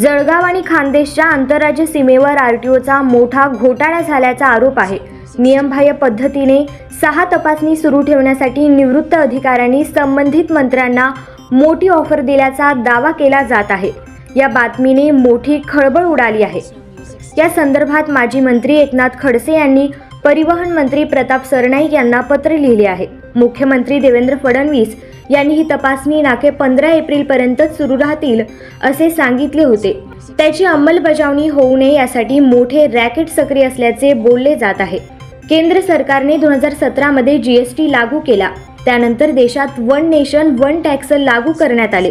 जळगाव आणि खानदेशच्या आंतरराज्य सीमेवर आरटीओचा मोठा घोटाळा झाल्याचा आरोप आहे. नियमबाह्य पद्धतीने सहा तपासणी सुरू ठेवण्यासाठी निवृत्त अधिकाऱ्यांनी संबंधित मंत्र्यांना मोठी ऑफर दिल्याचा दावा केला जात आहे. या बातमीने मोठी खळबळ उडाली आहे. या संदर्भात माजी मंत्री एकनाथ खडसे यांनी परिवहन मंत्री प्रताप सरनाईक यांना पत्र लिहिले आहे. मुख्यमंत्री देवेंद्र फडणवीस यांनी ही तपासणी नाके पंधरा एप्रिलपर्यंतच सुरू राहतील असे सांगितले होते. त्याची अंमलबजावणी होऊ नये यासाठी मोठे रॅकेट सक्रिय असल्याचे बोलले जात आहे. केंद्र सरकारने दोन हजार सतरामध्ये जी एस टी लागू केला. त्यानंतर देशात वन नेशन वन टॅक्स लागू करण्यात आले.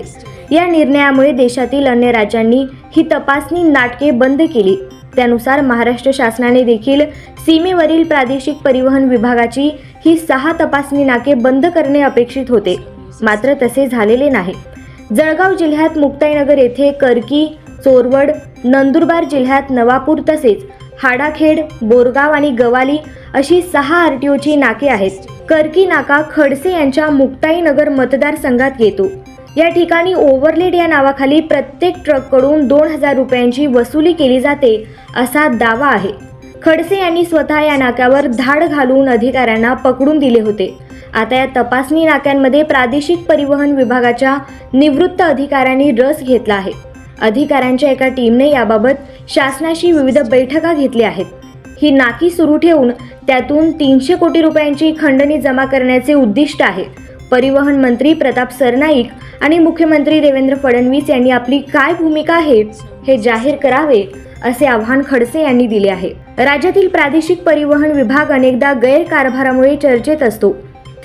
या निर्णयामुळे देशातील अन्य राज्यांनी ही तपासणी नाटके बंद केली. त्यानुसार महाराष्ट्र शासनाने देखील सीमेवरील प्रादेशिक परिवहन विभागाची ही सहा तपासणी नाके बंद करणे अपेक्षित होते. मात्र तसे झालेले नाही. जळगाव जिल्ह्यात मुक्ताईनगर येथे करकी चोरवड नंदुरबार जिल्ह्यात नवापूर तसेच हाडाखेड बोरगाव आणि गवाली अशी सहा आरटीओची नाके आहेत. करकी नाका खडसे यांच्या मुक्ताईनगर मतदारसंघात येतो. या ठिकाणी ओव्हरलेड या नावाखाली प्रत्येक ट्रककडून दोन हजार रुपयांची वसुली केली जाते असा दावा आहे. खडसे यांनी स्वतः या नाक्यावर धाड घालून अधिकाऱ्यांना पकडून दिले होते. आता या तपासणी नाक्यांमध्ये प्रादेशिक परिवहन विभागाच्या निवृत्त अधिकाऱ्यांनी रस घेतला आहे. अधिकाऱ्यांच्या एका टीमने याबाबत शासनाशी विविध बैठका घेतल्या आहेत. ही नाकी सुरू ठेवून त्यातून तीनशे कोटी रुपयांची खंडणी जमा करण्याचे उद्दिष्ट आहे. परिवहन मंत्री प्रताप सरनाईक आणि मुख्यमंत्री देवेंद्र फडणवीस यांनी आपली काय भूमिका आहे हे जाहीर करावे असे आव्हान खडसे यांनी दिले आहे. राज्यातील प्रादेशिक परिवहन विभाग अनेकदा गैरकारभारामुळे चर्चेत असतो.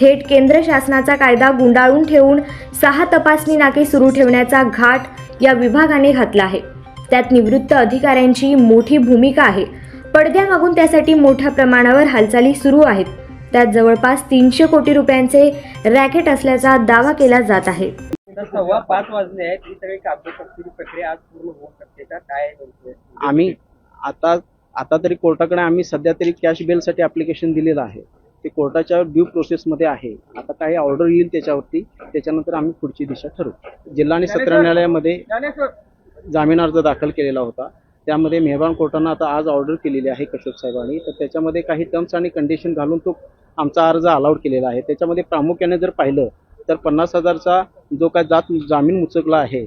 थेट केंद्र शासनाचा कायदा गुंडाळून ठेवून सहा तपासणी नाके सुरू ठेवण्याचा घाट या विभागाने घातला आहे. त्यात निवृत्त अधिकाऱ्यांची मोठी भूमिका आहे. पडद्यामागून त्यासाठी मोठ्या प्रमाणावर हालचाली सुरू आहेत. त्यात जवळपास तीनशे कोटी रुपयांचे रॅकेट असल्याचा दावा केला जात आहे. सव्वा पाच वाजले आहेत. ही सगळी कागदपत्री प्रक्रिया आज पूर्ण होऊ शकते का? काय? आम्ही आता आता तरी कोर्टाकडे आम्ही सध्या तरी कॅश बेलसाठी ॲप्लिकेशन दिलेलं आहे. ते कोर्टाच्या ड्यू प्रोसेसमध्ये आहे. आता काही ऑर्डर येईल त्याच्यावरती. त्याच्यानंतर आम्ही पुढची दिशा ठरवू. जिल्हा आणि सत्र न्यायालयामध्ये जामीन अर्ज दाखल केलेला होता. त्यामध्ये मेहरबान कोर्टानं आता आज ऑर्डर केलेली आहे कश्यप साहेबांनी. तर त्याच्यामध्ये काही टर्म्स आणि कंडिशन घालून तो आमचा अर्ज अलाउड केलेला आहे. त्याच्यामध्ये प्रामुख्याने जर पाहिलं तर पन्नास हजारचा जो काय जात जामीन मुचकला आहे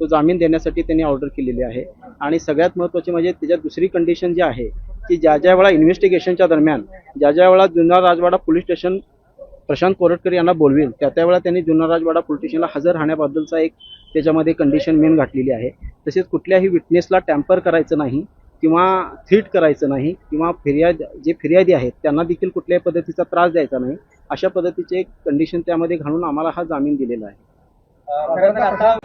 तो जामीन देण्यासाठी त्यांनी ऑर्डर केलेली आहे. आणि सगळ्यात महत्त्वाची म्हणजे त्याच्यात दुसरी कंडिशन जी आहे की ज्या ज्या वेळा इन्व्हेस्टिगेशनच्या दरम्यान ज्या ज्या वेळा जुन्नर राजवाडा पोलीस स्टेशन प्रशांत कोरटकर यांना बोलवेल त्या त्यावेळा त्यांनी जुन्नर राजवाडा पोलीस स्टेशनला हजर राहण्याबद्दलचा एक त्याच्यामध्ये कंडिशन मेन घातलेली आहे. तसेच कुठल्याही विटनेसला टॅम्पर करायचं नाही किंवा थ्रीट करायचं नाही किंवा फिर्याद जे फिर्यादी आहेत त्यांना देखील कुठल्याही पद्धतीचा त्रास द्यायचा नाही. अशा पद्धतीचे एक कंडिशन त्यामध्ये घालून आम्हाला हा जामीन दिलेला आहे. आता